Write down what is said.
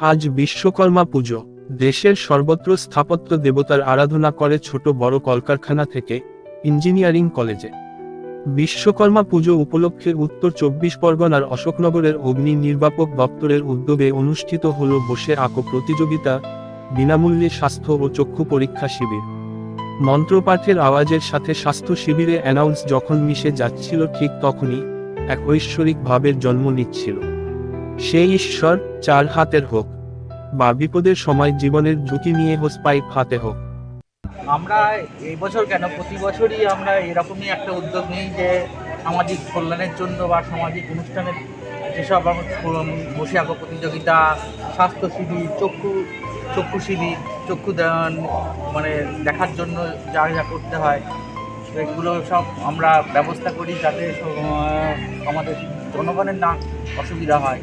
আজ বিশ্বকর্মা পুজো। দেশের সর্বত্র স্থাপত্য দেবতার আরাধনা করে ছোট বড় কলকারখানা থেকে ইঞ্জিনিয়ারিং কলেজে। বিশ্বকর্মা পুজো উপলক্ষে উত্তর চব্বিশ পরগনার অশোকনগরের অগ্নি নির্বাপক দপ্তরের উদ্যোগে অনুষ্ঠিত হল বসে আঁকো প্রতিযোগিতা, বিনামূল্যে স্বাস্থ্য ও চক্ষু পরীক্ষা শিবির। মন্ত্রপাঠের আওয়াজের সাথে স্বাস্থ্য শিবিরে অ্যানাউন্স যখন মিশে যাচ্ছিল ঠিক তখনই এক ঐশ্বরিক ভাবের জন্ম নিচ্ছিল। সেই ঈশ্বর, চার হাতের হোক। বা বিপদের সময় জীবনের ঝুঁকি নিয়ে হোস পাইপ হাতে হোক। আমরা এই বছর কেন? প্রতি বছরই আমরা এরকমই একটা উদ্যোগ নিই যে সামাজিক কল্যাণের জন্য বা সামাজিক অনুষ্ঠানের যেসব বসে আঁকো প্রতিযোগিতা, স্বাস্থ্য শিবির, চক্ষু চক্ষু শিবির চক্ষু মানে দেখার জন্য যা যা করতে হয় এগুলো সব আমরা ব্যবস্থা করি যাতে আমাদের জনগণের না অসুবিধা হয়।